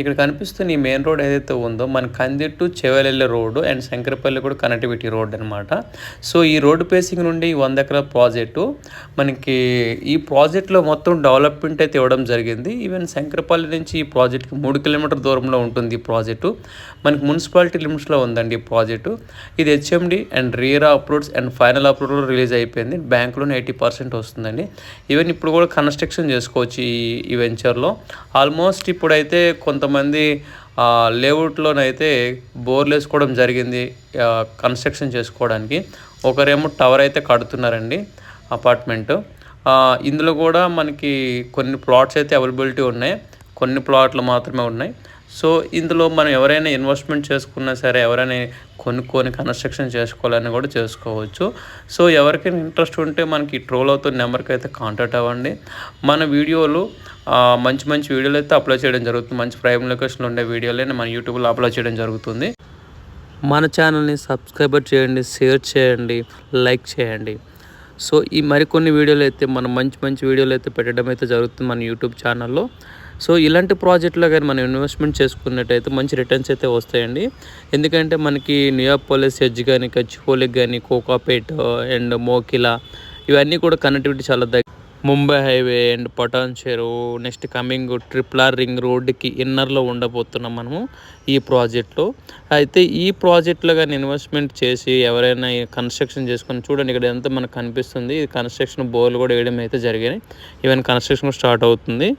ఇక్కడ కనిపిస్తున్న ఈ మెయిన్ రోడ్ ఏదైతే ఉందో మన Kandi to Chevella road and Shankarpally కూడా కనెక్టివిటీ రోడ్ అనమాట సో ఈ రోడ్డు పేసింగ్ నుండి ఈ వంద ఎకరాల ప్రాజెక్టు మనకి ఈ ప్రాజెక్ట్లో మొత్తం డెవలప్మెంట్ అయితే ఇవ్వడం జరిగింది. ఈవెన్ శంకరపల్లి నుంచి ఈ ప్రాజెక్ట్కి మూడు కిలోమీటర్ దూరంలో ఉంటుంది ఈ ప్రాజెక్టు. మనకి మున్సిపాలిటీ లిమిట్స్లో ఉందండి ఈ ప్రాజెక్టు. ఇది HMD and RERA approves and final approval release అయిపోయింది. బ్యాంకులోనే ఎయిటీ పర్సెంట్ వస్తుందండి. ఈవెన్ ఇప్పుడు కూడా కన్స్ట్రక్షన్ చేసుకోవచ్చు ఈ వెంచర్లో. ఆల్మోస్ట్ ఇప్పుడైతే కొంత కొంతమంది లేఅవుట్లోనైతే బోర్లు వేసుకోవడం జరిగింది కన్స్ట్రక్షన్ చేసుకోవడానికి. ఒకరేమో టవర్ అయితే కడుతున్నారండి అపార్ట్మెంట్. ఇందులో కూడా మనకి కొన్ని ప్లాట్స్ అయితే అవైలబిలిటీ ఉన్నాయి. కొన్ని ప్లాట్లు మాత్రమే ఉన్నాయి. సో ఇందులో మనం ఎవరైనా ఇన్వెస్ట్మెంట్ చేసుకున్నా సరే ఎవరైనా కొనుక్కొని కన్స్ట్రక్షన్ చేసుకోవాలని కూడా చేసుకోవచ్చు. సో ఎవరికైనా ఇంట్రెస్ట్ ఉంటే మనకి ట్రోల్ అవుతున్న నెంబర్కి అయితే కాంటాక్ట్ అవ్వండి. మన వీడియోలు మంచి మంచి వీడియోలు అయితే అప్లోడ్ చేయడం జరుగుతుంది. మంచి ప్రైమ్ లొకేషన్లో ఉండే వీడియోలే మన యూట్యూబ్లో అప్లోడ్ చేయడం జరుగుతుంది. మన ఛానల్ని సబ్స్క్రైబర్ చేయండి షేర్ చేయండి లైక్ చేయండి. సో ఈ మరికొన్ని వీడియోలు అయితే మనం మంచి మంచి వీడియోలు అయితే పెట్టడం అయితే జరుగుతుంది మన యూట్యూబ్ ఛానల్లో. సో ఇలాంటి ప్రాజెక్టులో కానీ మనం ఇన్వెస్ట్మెంట్ చేసుకున్నట్టయితే మంచి రిటర్న్స్ అయితే వస్తాయండి. ఎందుకంటే మనకి నియాపోలిస్ ఎడ్జ్ కానీ కచ్చిపోలిక్ కానీ కోకాపేట్ అండ్ మోకిలా ఇవన్నీ కూడా కనెక్టివిటీ చాలా దగ్గర Mumbai highway and Patan Cheruvu next coming triple R ring రోడ్డుకి ఇన్నర్లో ఉండబోతున్నాం మనము ఈ ప్రాజెక్ట్లో. అయితే ఈ ప్రాజెక్ట్లో కానీ ఇన్వెస్ట్మెంట్ చేసి ఎవరైనా కన్స్ట్రక్షన్ చేసుకొని చూడండి ఇక్కడ ఎంత మనకు కనిపిస్తుంది. కన్స్ట్రక్షన్ బోర్లు కూడా వేయడం అయితే జరిగాయి ఈవెన్ కన్స్ట్రక్షన్ స్టార్ట్ అవుతుంది.